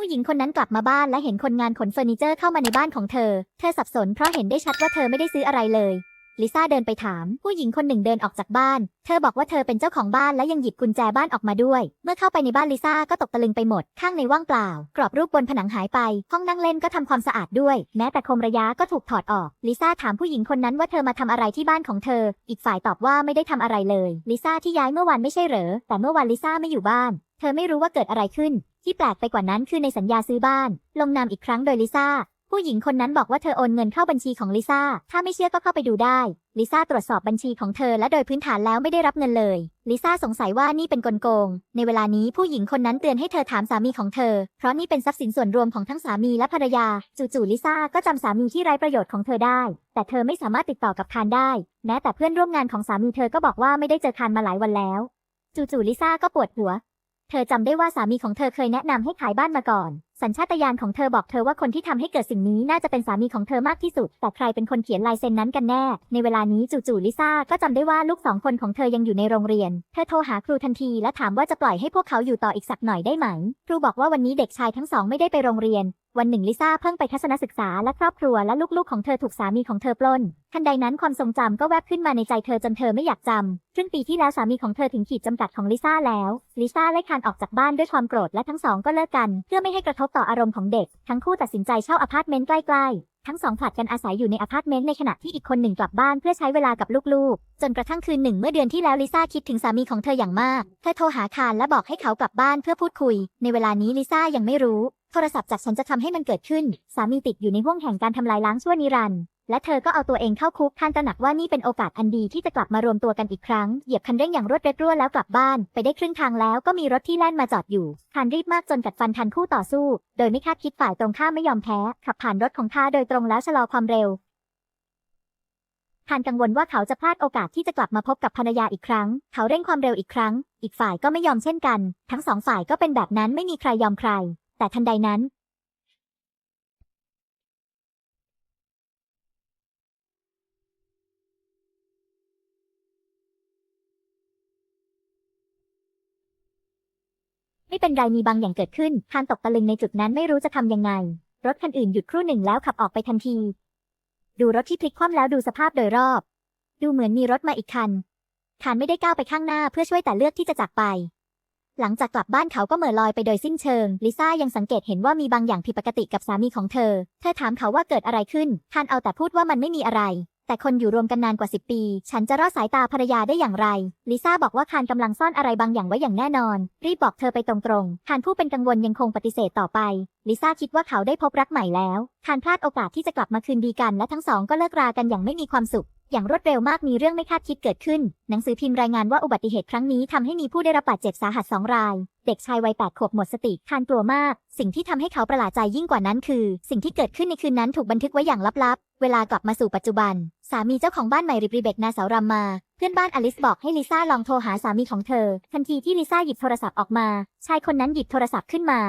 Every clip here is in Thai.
ผู้หญิงคนนั้นกลับมาบ้านและเห็นคนงานขนเฟอร์นิเจอร์เข้ามาในบ้านของเธอ เธอสับสนเพราะเห็นได้ชัดว่าเธอไม่ได้ซื้ออะไรเลย ลิซ่าเดินไปถาม ผู้หญิงคนหนึ่งเดินออกจากบ้าน เธอบอกว่าเธอเป็นเจ้าของบ้านและยังหยิบกุญแจบ้านออกมาด้วย เมื่อเข้าไปในบ้านลิซ่าก็ตกตะลึงไปหมด ข้างในว่างเปล่า กรอบรูปบนผนังหายไป ห้องนั่งเล่นก็ทำความสะอาดด้วย แม้แต่โคมระยะก็ถูกถอดออก ลิซ่าถามผู้หญิงคนนั้นว่าเธอมาทำอะไรที่บ้านของเธอ อีกฝ่ายตอบว่าไม่ได้ทำอะไรเลย ลิซ่าที่ย้ายเมื่อวานไม่ใช่เหรอ แต่เมื่อวานลิซ่าไม่อยู่บ้าน เธอไม่รู้ว่าเกิดอะไรขึ้น ที่แปลกไปกว่านั้นคือในสัญญาซื้อบ้าน ลงนามอีกครั้งโดยลิซ่า ผู้หญิงคนนั้นบอกว่าเธอโอนเงินเข้าบัญชีของลิซ่า ถ้าไม่เชื่อก็เข้าไปดูได้ ลิซ่าตรวจสอบบัญชีของเธอและโดยพื้นฐานแล้วไม่ได้รับเงินเลย ลิซ่าสงสัยว่านี่เป็นกลโกง ในเวลานี้ผู้หญิงคนนั้นเตือนให้เธอถามสามีของเธอ เพราะนี่เป็นทรัพย์สินส่วนรวมของทั้งสามีและภรรยา จู่ๆลิซ่าก็จำสามีที่ไร้ประโยชน์ของเธอได้ แต่เธอไม่สามารถติดต่อกับคานได้ แม้แต่เพื่อนร่วมงานของสามีเธอก็บอกว่าไม่ได้เจอคานมาหลายวันแล้ว จู่ๆลิซ่าก็ปวดหัว เธอจำได้ว่าสามีของเธอเคยแนะนำให้ขายบ้านมาก่อน สัญชาตญาณของเธอบอกเธอว่าคนที่ทำให้เกิดสิ่งนี้น่าจะเป็นสามีของเธอมากที่สุด แต่ใครเป็นคนเขียนลายเซ็นนั้นกันแน่ ในเวลานี้จู่ๆลิซ่าก็จำได้ว่าลูกสองคนของเธอยังอยู่ในโรงเรียน เธอโทรหาครูทันทีและถามว่าจะปล่อยให้พวกเขาอยู่ต่ออีกสักหน่อยได้ไหม ครูบอกว่าวันนี้เด็กชายทั้งสองไม่ได้ไปโรงเรียน วันหนึ่งลิซ่าเพิ่งไปทัศนศึกษาและครอบครัวและลูกๆของเธอถูกสามีของเธอปล้น ทันใดนั้นความทรงจำก็แวบขึ้นมาในใจเธอจนเธอไม่อยากจำครึ่งปีที่แล้วสามีของเธอถึงขีดจำกัดของลิซ่าแล้ว ลิซ่าไล่คานออกจากบ้านด้วยความโกรธและทั้งสองก็เลิกกัน เพื่อไม่ให้กระทบต่ออารมณ์ของเด็ก ทั้งคู่ตัดสินใจเช่าอพาร์ตเมนต์ใกล้ๆทั้งสองผลัดกันอาศัยอยู่ในอพาร์ตเมนต์ในขณะที่อีกคนหนึ่งกลับบ้านเพื่อใช้เวลากับลูกๆ จนกระทั่งคืนหนึ่งเมื่อเดือนที่แล้วลิซ่าคิดถึงสามีของเธออย่างมาก เธอโทรหาคานและบอกให้เขากลับบ้านเพื่อพูดคุย ในเวลานี้ลิซ่ายังไม่รู้ โทรศัพท์จากฉันจะทำให้มันเกิดขึ้น สามีติดอยู่ในห่วงแห่งการทำลายล้างชั่วนิรันดร์และเธอก็เอาตัวเองเข้าคุกท่านตระหนักว่านี่เป็นโอกาสอันดีที่จะกลับมารวมตัวกันอีกครั้ง เหยียบคันเร่งอย่างรวดเร็วรั่วแล้วกลับบ้าน ไปได้ครึ่งทางแล้วก็มีรถที่แล่นมาจอดอยู่คานรีบมากจนกัดฟันทันคู่ต่อสู้ โดยไม่คาดคิดฝ่ายตรงข้ามไม่ยอมแพ้ ขับผ่านรถของท่าโดยตรงแล้วชะลอความเร็วคานกังวลว่าเขาจะพลาดโอกาสที่จะกลับมาพบกับภรรยาอีกครั้ง เขาเร่งความเร็วอีกครั้ง อีกฝ่ายก็ไม่ยอมเช่นกัน ทั้งสองฝ่ายก็เป็นแบบนั้นไม่มีใครยอมใคร แต่ทันใดนั้น ไม่เป็นไรมีบางอย่างเกิดขึ้นคานตกตะลึงในจุดนั้นไม่รู้จะทำยังไง รถคันอื่นหยุดครู่หนึ่งแล้วขับออกไปทันที ดูรถที่พลิกคว่ำแล้วดูสภาพโดยรอบ ดูเหมือนมีรถมาอีกคันคานไม่ได้ก้าวไปข้างหน้าเพื่อช่วยแต่เลือกที่จะจากไป หลังจากกลับบ้านเขาก็เหม่อลอยไปโดยสิ้นเชิง ลิซ่ายังสังเกตเห็นว่ามีบางอย่างผิดปกติกับสามีของเธอ เธอถามเขาว่าเกิดอะไรขึ้นคานเอาแต่พูดว่ามันไม่มีอะไร แต่คนอยู่รวมกันนานกว่า 10 ปี ฉันจะรอดสายตาภรรยาได้อย่างไร ลิซ่าบอกว่าคานกำลังซ่อนอะไรบางอย่างไว้อย่างแน่นอน รีบบอกเธอไปตรงๆคานผู้เป็นกังวลยังคงปฏิเสธต่อไป ลิซ่าคิดว่าเขาได้พบรักใหม่แล้วคานพลาดโอกาสที่จะกลับมาคืนดีกันและทั้งสองก็เลิกรากันอย่างไม่มีความสุข อย่างรวดเร็วมากมีเรื่องไม่คาดคิดเกิดขึ้น หนังสือพิมพ์รายงานว่าอุบัติเหตุครั้งนี้ทำให้มีผู้ได้รับบาดเจ็บสาหัสสองราย เด็กชายวัยแปดขวบหมดสติคานกลัวมาก สิ่งที่ทำให้เขาประหลาดใจยิ่งกว่านั้นคือ สิ่งที่เกิดขึ้นในคืนนั้นถูกบันทึกไว้อย่างลับๆ เวลากลับมาสู่ปัจจุบัน สามีเจ้าของบ้านใหม่ริบรีเบกนาสาวรัมมา เพื่อนบ้านอลิสบอกให้ลิซ่าลองโทรหาสามีของเธอ ทันทีที่ลิซ่าหยิบโทรศัพท์ออกมา ชายคนนั้นหยิบโทรศัพท์ขึ้นมา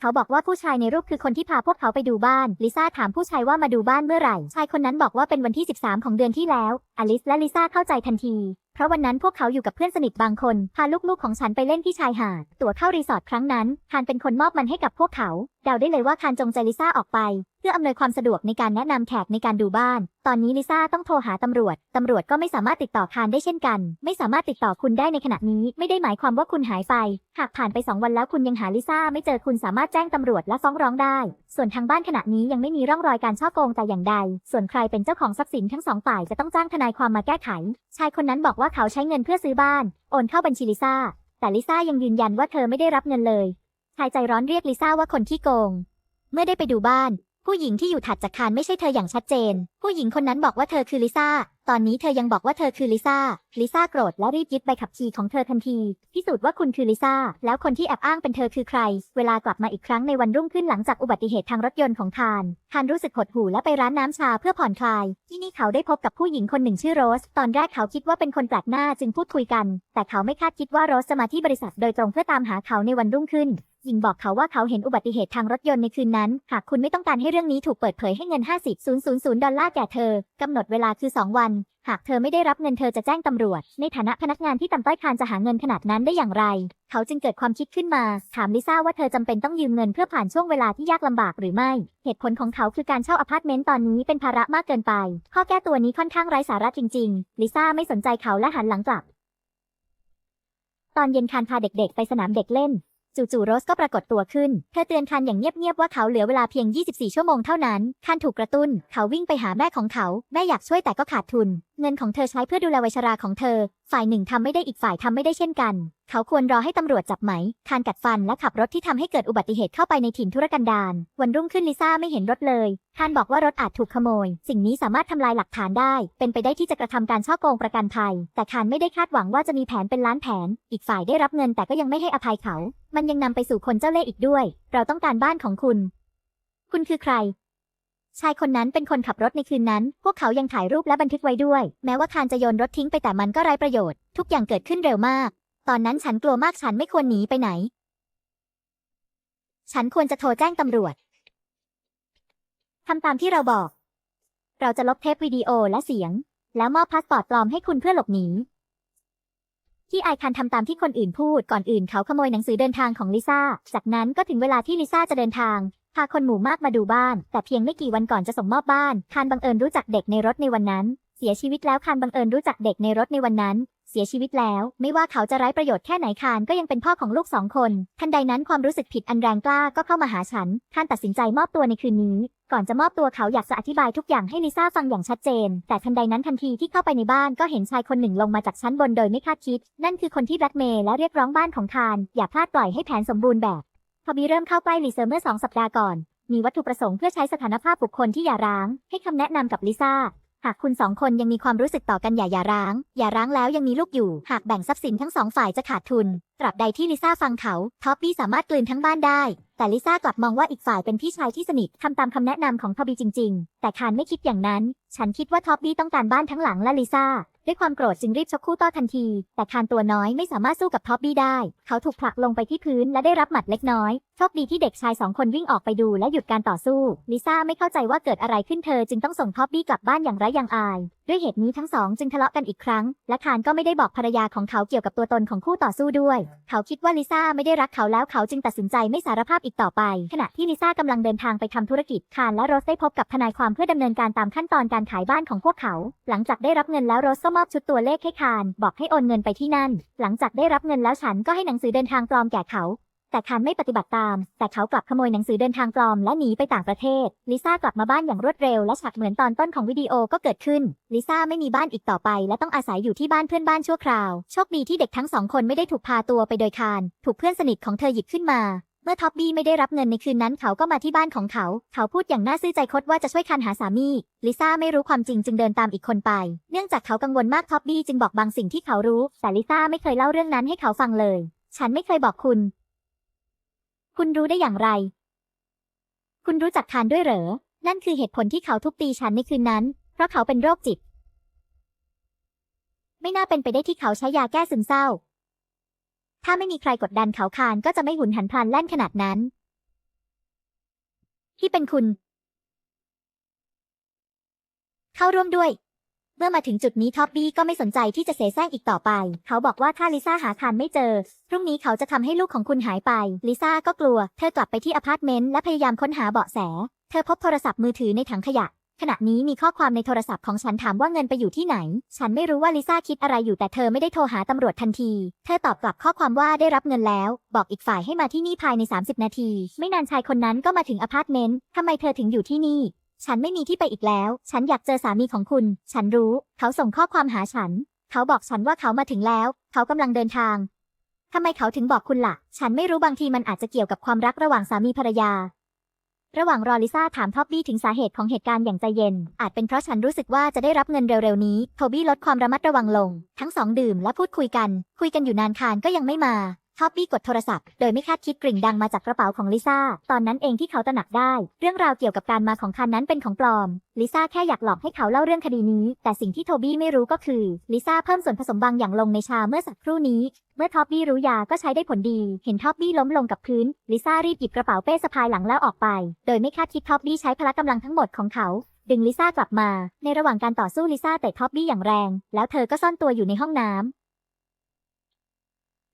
เขาบอกว่าผู้ชายในรูปคือคนที่พาพวกเขาไปดูบ้าน ลิซ่าถามผู้ชายว่ามาดูบ้านเมื่อไหร่ ชายคนนั้นบอกว่าเป็นวันที่ 13 ของเดือนที่แล้ว อลิสและลิซ่าเข้าใจทันที เพราะวันนั้นพวกเขาอยู่กับเพื่อนสนิทบางคน พาลูกๆของฉันไปเล่นที่ชายหาด ตั๋วเข้ารีสอร์ทครั้งนั้น ฮานเป็นคนมอบมันให้กับพวกเขา ดาได้เลยว่าคานจงใจลิซ่าออกไป เพื่ออำนวยความสะดวกในการแนะนำแขกในการดูบ้าน ตอนนี้ลิซ่าต้องโทรหาตำรวจ ตำรวจก็ไม่สามารถติดต่อคานได้เช่นกัน ไม่สามารถติดต่อคุณได้ในขณะนี้ ไม่ได้หมายความว่าคุณหายไป หากผ่านไป 2 วันแล้วคุณยังหาลิซ่าไม่เจอคุณสามารถแจ้งตำรวจและฟ้องร้องได้ ส่วนทางบ้านขณะนี้ยังไม่มีร่องรอยการช่อโกงแต่อย่างใด ส่วนใครเป็นเจ้าของทรัพย์สินทั้งสองฝ่ายจะต้องจ้างทนายความมาแก้ไข ชายคนนั้นบอกว่าเขาใช้เงินเพื่อซื้อบ้าน โอนเข้าบัญชีลิซ่า แต่ลิซ่ายังยืนยันว่าเธอไม่ได้รับเงินเลย ชายใจร้อนเรียกลิซ่าว่าคนขี้โกง เมื่อได้ไปดูบ้าน ผู้หญิงที่อยู่ถัดจากคานไม่ใช่เธออย่างชัดเจนผู้หญิงคนนั้นบอกว่าเธอคือลิซ่า ตอนนี้เธอยังบอกว่าเธอคือลิซ่า ลิซ่าโกรธและรีบยึดใบขับขี่ของเธอทันที พิสูจน์ว่าคุณคือลิซ่า แล้วคนที่แอบอ้างเป็นเธอคือใคร เวลากลับมาอีกครั้งในวันรุ่งขึ้นหลังจากอุบัติเหตุทางรถยนต์ของคานคานรู้สึกหดหู่และไปร้านน้ำชาเพื่อผ่อนคลาย ที่นี่เขาได้พบกับผู้หญิงคนหนึ่งชื่อโรส ตอนแรกเขาคิดว่าเป็นคนแปลกหน้าจึงพูดคุยกัน แต่เขาไม่คาดคิดว่าโรสจะมาที่บริษัทโดยตรงเพื่อตามหาเขาในวันรุ่งขึ้นหญิงบอกเขาว่าเขาเห็นอุบัติเหตุทางรถยนต์ในคืนนั้น หากคุณไม่ต้องการให้เรื่องนี้ถูกเปิดเผยให้เงิน 50,000 ดอลลาร์แก่เธอกำหนดเวลาคือ 2 วัน หากเธอไม่ได้รับเงินเธอจะแจ้งตำรวจ ในฐานะพนักงานที่ต่ำต้อยคานจะหาเงินขนาดนั้นได้อย่างไร เขาจึงเกิดความคิดขึ้นมา ถามลิซ่าว่าเธอจำเป็นต้องยืมเงินเพื่อผ่านช่วงเวลาที่ยากลำบากหรือไม่ เหตุผลของเขาคือการเช่าอพาร์ตเมนต์ตอนนี้เป็นภาระมากเกินไป ข้อแก้ตัวนี้ค่อนข้างไร้สาระจริง ๆ ลิซ่าไม่สนใจเขาและหันหลังกลับ ตอนเย็นคานพาเด็กๆ ไปสนามเด็กเล่น จู่ๆโรสก็ปรากฏตัวขึ้น เธอเตือนคันอย่างเงียบๆว่าเขาเหลือเวลาเพียง 24 ชั่วโมงเท่านั้น คันถูกกระตุ้น เขาวิ่งไปหาแม่ของเขา แม่อยากช่วยแต่ก็ขาดทุน เงินของเธอใช้เพื่อดูแลวัยชราของเธอ ฝ่ายหนึ่งทำไม่ได้อีกฝ่ายทำไม่ได้เช่นกัน เขาควรรอให้ตำรวจจับไหม คานกัดฟันและขับรถที่ทำให้เกิดอุบัติเหตุเข้าไปในถิ่นธุรกันดาร วันรุ่งขึ้นลิซ่าไม่เห็นรถเลยคานบอกว่ารถอาจถูกขโมย สิ่งนี้สามารถทำลายหลักฐานได้ เป็นไปได้ที่จะกระทำการช่อโกงประกันภัย แต่คานไม่ได้คาดหวังว่าจะมีแผนเป็นล้านแผน อีกฝ่ายได้รับเงินแต่ก็ยังไม่ให้อภัยเขา มันยังนำไปสู่คนเจ้าเล่ห์อีกด้วย เราต้องการบ้านของคุณ คุณคือใคร ชายคนนั้นเป็นคนขับรถในคืนนั้น พวกเขายังถ่ายรูปและบันทึกไว้ด้วย แม้ว่าคานจะโยนรถทิ้งไปแต่มันก็ไร้ประโยชน์ ทุกอย่างเกิดขึ้นเร็วมาก ตอนนั้นฉันกลัวมากฉันไม่ควรหนีไปไหน ฉันควรจะโทรแจ้งตำรวจทำตามที่เราบอก เราจะลบเทปวิดีโอและเสียง แล้วมอบพาสปอร์ตปลอมให้คุณเพื่อหลบหนีที่ไอคันทำตามที่คนอื่นพูดก่อนอื่นเขาขโมยหนังสือเดินทางของลิซ่า จากนั้นก็ถึงเวลาที่ลิซ่าจะเดินทางาคนหมู่มากมาดูบ้าน แต่เพียงไม่กี่วันก่อนจะส่งมอบบ้านคานบังเอิญรู้จักเด็กในรถในวันนั้น เสียชีวิตแล้วคานบังเอิญรู้จักเด็กในรถในวันนั้น เสียชีวิตแล้ว ไม่ว่าเขาจะไร้ประโยชน์แค่ไหนคานก็ยังเป็นพ่อของลูกสองคน ทันใดนั้นความรู้สึกผิดอันแรงกล้าก็เข้ามาหาฉันคานตัดสินใจมอบตัวในคืนนี้ ก่อนจะมอบตัวเขาอยากจะอธิบายทุกอย่างให้ลิซ่าฟังอย่างชัดเจน แต่ทันใดนั้นทันทีที่เข้าไปในบ้านก็เห็นชายคนหนึ่งลงมาจากชั้นบนโดยไม่คาดคิด นั่นคือคนที่แบล็กเมย์และเรียกร้องบ้านของคานอย่าพลาดปล่อยให้แผนสมบูรณ์แบบ พอบีเริ่มเข้าใกล้ลิเซอร์เมื่อสองสัปดาห์ก่อน มีวัตถุประสงค์เพื่อใช้สถานภาพบุคคลที่หย่าร้าง ให้คำแนะนำกับลิซ่า หากคุณสองคนยังมีความรู้สึกต่อกันอย่าหย่าร้าง อย่าร้างแล้วยังมีลูกอยู่ หากแบ่งทรัพย์สินทั้งสองฝ่ายจะขาดทุน ตราบใดที่ลิซ่าฟังเขาท็อปปี้สามารถกลืนทั้งบ้านได้ แต่ลิซ่ากลับมองว่าอีกฝ่ายเป็นพี่ชายที่สนิททำตามคำแนะนำของทอบีจริง ๆ แต่คานไม่คิดอย่างนั้น ฉันคิดว่าท็อปบี้ต้องการบ้านทั้งหลังและลิซ่าด้วยความโกรธจึงรีบชกคู่โต้ทันที แต่คานตัวน้อยไม่สามารถสู้กับท็อปบี้ได้ เขาถูกผลักลงไปที่พื้นและได้รับหมัดเล็กน้อย โชคดีที่เด็กชายสองคนวิ่งออกไปดูและหยุดการต่อสู้ ลิซ่าไม่เข้าใจว่าเกิดอะไรขึ้นเธอจึงต้องส่งท็อปบี้กลับบ้านอย่างไร้ยางอาย ด้วยเหตุนี้ทั้งสองจึงทะเลาะกันอีกครั้ง และคานก็ไม่ได้บอกภรรยาของเขาเกี่ยวกับตัวตนของคู่ต่อสู้ด้วย เขาคิดว่าลิซ่าไม่ได้รักเขาแล้วเขาจึงตัดสินใจไม่สารภาพอีกต่อไป ขณะที่ลิซ่ากำลังเดินทางไปทำธุรกิจ คานและโรสได้พบกับทนายความเพื่อดำเนินการตามขั้นตอนการขายบ้านของพวกเขา หลังจากได้รับเงินแล้วโรสก็มอบชุดตัวเลขให้คาน บอกให้โอนเงินไปที่นั่น หลังจากได้รับเงินแล้วฉันก็ให้หนังสือเดินทางปลอมแก่เขา แต่คานไม่ปฏิบัติตาม แต่เขากลับขโมยหนังสือเดินทางปลอมและหนีไปต่างประเทศ ลิซ่ากลับมาบ้านอย่างรวดเร็วและฉากเหมือนตอนต้นของวิดีโอก็เกิดขึ้น ลิซ่าไม่มีบ้านอีกต่อไปและต้องอาศัยอยู่ที่บ้านเพื่อนบ้านชั่วคราว โชคดีที่เด็กทั้งสองคนไม่ได้ถูกพาตัวไปโดยคาน ถูกเพื่อนสนิทของเธอหยิบขึ้นมาเมื่อท็อปบี้ไม่ได้รับเงินในคืนนั้นเขาก็มาที่บ้านของเขา เขาพูดอย่างน่าซื่อใจคดว่าจะช่วยคานหาสามี ลิซ่าไม่รู้ความจริงจึงเดินตามอีกคนไป เนื่องจากเขากังวลมากท็อปบี้จึงบอกบางสิ่งที่เขารู้ แต่ลิซ่าไม่เคยเล่าเรื่องนั้นให้เขาฟังเลย ฉันไม่เคยบอกคุณ คุณรู้ได้อย่างไร คุณรู้จักคานด้วยเหรอ นั่นคือเหตุผลที่เขาทุบตีฉันในคืนนั้น เพราะเขาเป็นโรคจิต ไม่น่าเป็นไปได้ที่เขาใช้ยาแก้ซึมเศร้า ถ้าไม่มีใครกดดันเขาคานก็จะไม่หุนหันพลันแล่นขนาดนั้น ที่เป็นคุณ เข้าร่วมด้วย เมื่อมาถึงจุดนี้ท็อปบี้ก็ไม่สนใจที่จะเสแสร้งอีกต่อไป เขาบอกว่าถ้าลิซ่าหาคานไม่เจอ พรุ่งนี้เขาจะทำให้ลูกของคุณหายไป ลิซ่าก็กลัว เธอกลับไปที่อพาร์ตเมนต์และพยายามค้นหาเบาะแส เธอพบโทรศัพท์มือถือในถังขยะ ขณะนี้มีข้อความในโทรศัพท์ของฉันถามว่าเงินไปอยู่ที่ไหน ฉันไม่รู้ว่าลิซ่าคิดอะไรอยู่แต่เธอไม่ได้โทรหาตำรวจทันที เธอตอบกลับข้อความว่าได้รับเงินแล้ว บอกอีกฝ่ายให้มาที่นี่ภายใน 30 นาที ไม่นานชายคนนั้นก็มาถึงอพาร์ตเมนต์ทำไมเธอถึงอยู่ที่นี่ ฉันไม่มีที่ไปอีกแล้ว ฉันอยากเจอสามีของคุณ ฉันรู้ เขาส่งข้อความหาฉัน เขาบอกฉันว่าเขามาถึงแล้ว เขากำลังเดินทางทำไมเขาถึงบอกคุณละ่ะ ฉันไม่รู้บางทีมันอาจจะเกี่ยวกับความรักระหว่างสามีภรรยา ระหว่างรอลิซ่าถามท็อบบี้ถึงสาเหตุของเหตุการณ์อย่างใจเย็น อาจเป็นเพราะฉันรู้สึกว่าจะได้รับเงินเร็วๆนี้ โทบี้ลดความระมัดระวังลง ทั้งสองดื่มและพูดคุยกัน คุยกันอยู่นานคานก็ยังไม่มา ท็อบบี้กดโทรศัพท์โดยไม่คาดคิดกริ่งดังมาจากกระเป๋าของลิซ่า ตอนนั้นเองที่เขาตระหนักได้ เรื่องราวเกี่ยวกับการมาของคันนั้นเป็นของปลอม ลิซ่าแค่อยากหลอกให้เขาเล่าเรื่องคดีนี้ แต่สิ่งที่โทบี้ไม่รู้ก็คือ ลิซ่าเพิ่มส่วนผสมบางอย่างลงในชาเมื่อสักครู่นี้ เมื่อท็อปบี้รู้ยาก็ใช้ได้ผลดี เห็นท็อปบี้ล้มลงกับพื้น ลิซ่ารีบหยิบกระเป๋าเป้สะพายหลังแล้วออกไป โดยไม่คาดคิดท็อปบี้ใช้พละกำลังทั้งหมดของเขาดึงลิซ่ากลับมา ในระหว่างการต่อสู้ลิซ่าเตะท็อปบี้อย่างแรง แล้วเธอก็ซ่อนตัวอยู่ในห้องน้ำ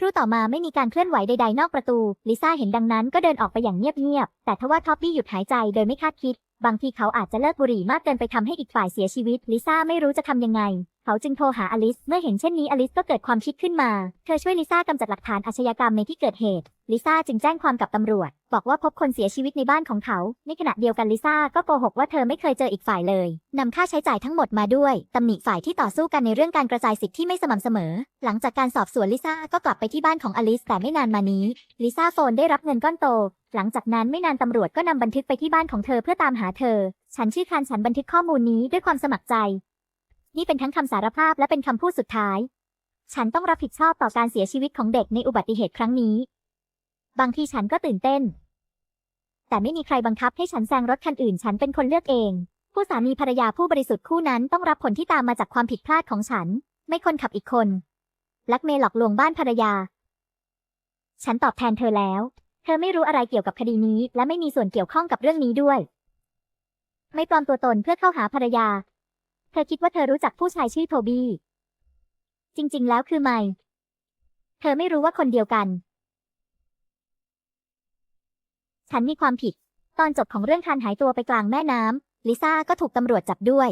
ครู่ต่อมาไม่มีการเคลื่อนไหวใดๆนอกประตู ลิซ่าเห็นดังนั้นก็เดินออกไปอย่างเงียบๆ แต่ทว่าท็อปปี้หยุดหายใจโดยไม่คาดคิด บางทีเขาอาจจะเลิกบุหรี่มากเกินไปทำให้อีกฝ่ายเสียชีวิต ลิซ่าไม่รู้จะทำยังไง เขาจึงโทรหาอลิส เมื่อเห็นเช่นนี้อลิสก็เกิดความคิดขึ้นมา เธอช่วยลิซ่ากำจัดหลักฐานอาชญากรรมในที่เกิดเหตุ ลิซ่าจึงแจ้งความกับตำรวจ บอกว่าพบคนเสียชีวิตในบ้านของเขา ในขณะเดียวกันลิซ่าก็โกหกว่าเธอไม่เคยเจออีกฝ่ายเลยนำค่าใช้จ่ายทั้งหมดมาด้วยตำหนิฝ่ายที่ต่อสู้กันในเรื่องการกระจายสิทธิ์ที่ไม่สม่ำเสมอ หลังจากการสอบสวนลิซ่าก็กลับไปที่บ้านของอลิสแต่ไม่นานมานี้ลิซ่าโฟนได้รับเงินก้อนโต หลังจากนั้นไม่นานตำรวจก็นำบันทึกไปที่บ้านของเธอเพื่อตามหาเธอ ฉันชื่อคานฉันบันทึกข้อมูลนี้ด้วยความสมัครใจ นี่เป็นทั้งคำสารภาพและเป็นคำพูดสุดท้าย ฉันต้องรับผิดชอบต่อการเสียชีวิตของเด็กในอุบัติเหตุครั้งนี้ บางทีฉันก็ตื่นเต้น แต่ไม่มีใครบังคับให้ฉันแซงรถคันอื่น ฉันเป็นคนเลือกเอง ผู้สามีภรรยาผู้บริสุทธิ์คู่นั้นต้องรับผลที่ตามมาจากความผิดพลาดของฉัน ไม่คนขับอีกคน ลักเมย์หลอกลวงบ้านภรรยา ฉันตอบแทนเธอแล้ว เธอไม่รู้อะไรเกี่ยวกับคดีนี้ และไม่มีส่วนเกี่ยวข้องกับเรื่องนี้ด้วย ไม่ปลอมตัวตนเพื่อเข้าหาภรรยา เธอคิดว่าเธอรู้จักผู้ชายชื่อโทบี้ จริงๆ แล้วคือไม่ เธอไม่รู้ว่าคนเดียวกัน ฉันมีความผิด ตอนจบของเรื่องทานหายตัวไปกลางแม่น้ำลิซ่าก็ถูกตำรวจจับด้วย